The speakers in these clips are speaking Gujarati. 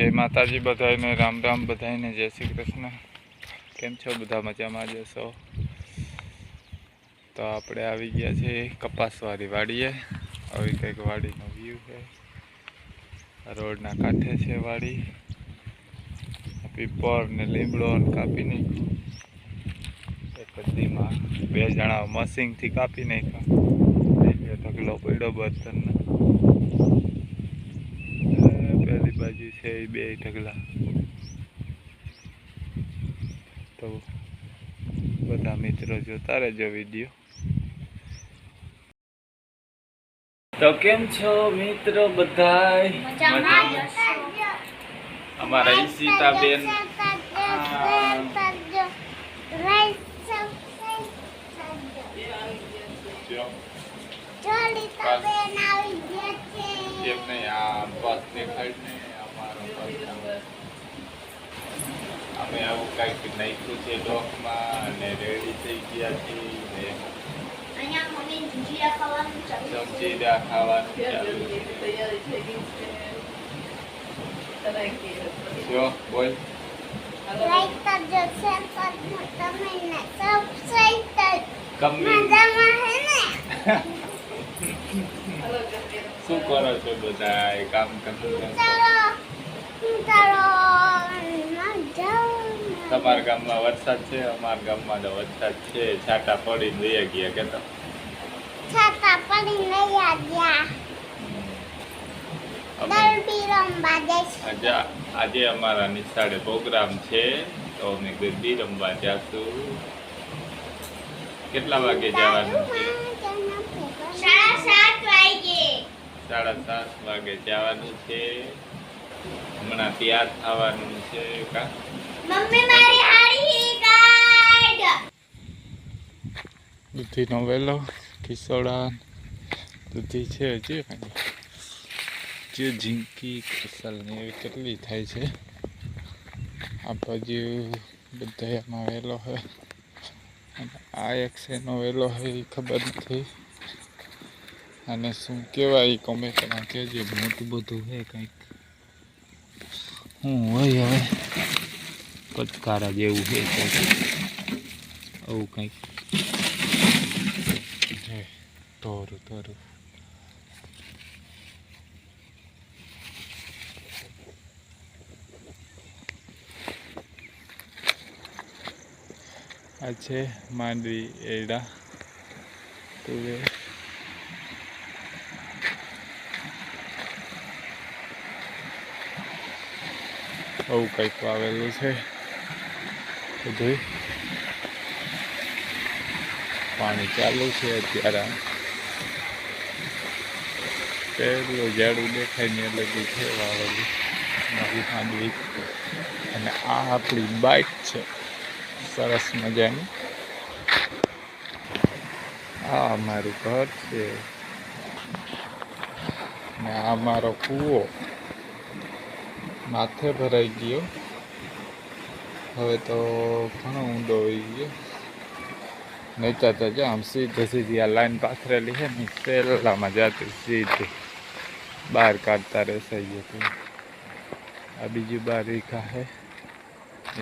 જય માતાજી બધાને રામ રામ બધાને જય શ્રી કૃષ્ણ. કેમ છો બધા મજામાં જશો તો આપણે આવી ગયા છે કપાસવાળી વાડીએ. આવી કંઈક વાડીનો વ્યૂ છે. રોડના કાંઠે છે વાડી. પીપર ને લીમડો ને કાપી નાખ્યું એક બે જણા મશીનથી કાપી નાખ્યા. ઢગલો પડ્યો બર્તનનો બાજુ છે એ બે ઢગલા. તો બધા મિત્રો જોતા રહેજો વીડિયો તો કેમ છો મિત્રો બધા અમારા ઈશિતાબેન. એમ નહીં? આ બસ દેખાય ને અમારો બસ અમે આવું કંઈક નાખ્યું છે ડોકમાં અને રેડી થઈ ગયા છીએ ને ચમચીડા ખાવાનું ચાલુ છે જો બોલ કમ્મી શું કરો છો બધા કામ કરતું તમારા ગામમાં વરસાદ છે અમારા ગામમાં તો વરસાદ છે. છાટા પડીને લઈ ગયા કે તો? છાટા પડીને લઈ ગયા. આજે આજે અમારા નિશાળે પ્રોગ્રામ છે તો અમે ગરબી રમવા જાશું. કેટલા વાગે જવાનું? છે સાડા સાત વાગે. સાડા સાત વાગે જવાનું છે. હમણાં તૈયાર થવાનું છે કા? મમ્મી મારી હાડી કાઢ દૂધીનો વેલો ખીસોડા દૂધી છે હજી જે ઝીંકી ખુશાલની એવી કેટલી થાય છે. આ બાજુ બધા એમાં વેલો હોય આ એક શેનો વેલો હોય એ ખબર નથી. અને શું કહેવાય કોમેન્ટમાં કહેજો, મોટું બધું છે કંઈક. હું હોય હવે. પચકારા જેવું છે આવું કંઈક. તોરું તોરું. આ છે માંડવી એડા તુવેર આવું કંઈક વાવેલું છે. બધું પાણી ચાલુ છે અત્યારે. પહેલું ઝાડું દેખાય ને એટલે છે વાવેલું નવી માંડવી અને આ આપણી બાઇક છે. સરસ મજાની. આ અમારું ઘર છે. ને આ મારો કૂવો. માથે ભરાઈ ગયો. હવે તો ઘણો ઊંડો હોઈ ગયો. નહીતર તો જો આમ સીધે સીધી આ લાઈન પાથરેલી છે ને, પહેલામાં જતી સીધી. બહાર કાઢતા રહેશે તો. આ બીજી બાર વીઘા છે.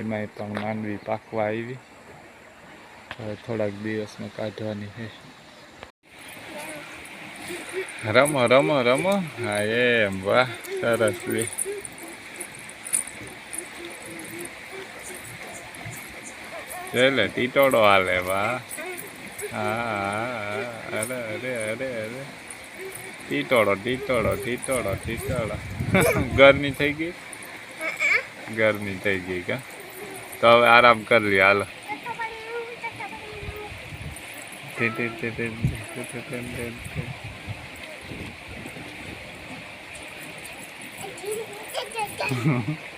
એમાંય પણ માંડવી પાકવા આવી. હવે થોડાક દિવસમાં કાઢવાની છે. રમો રમો રમો. હા, એમ, વાહ, સરસ બે. चल टी तोड़वा ले बा अरे अरे अरे अरे टी तोड़ो टी तोड़ो गर्मी थी गई गर्मी थी गई का तो हम आराम कर लिया हाल Ha ha.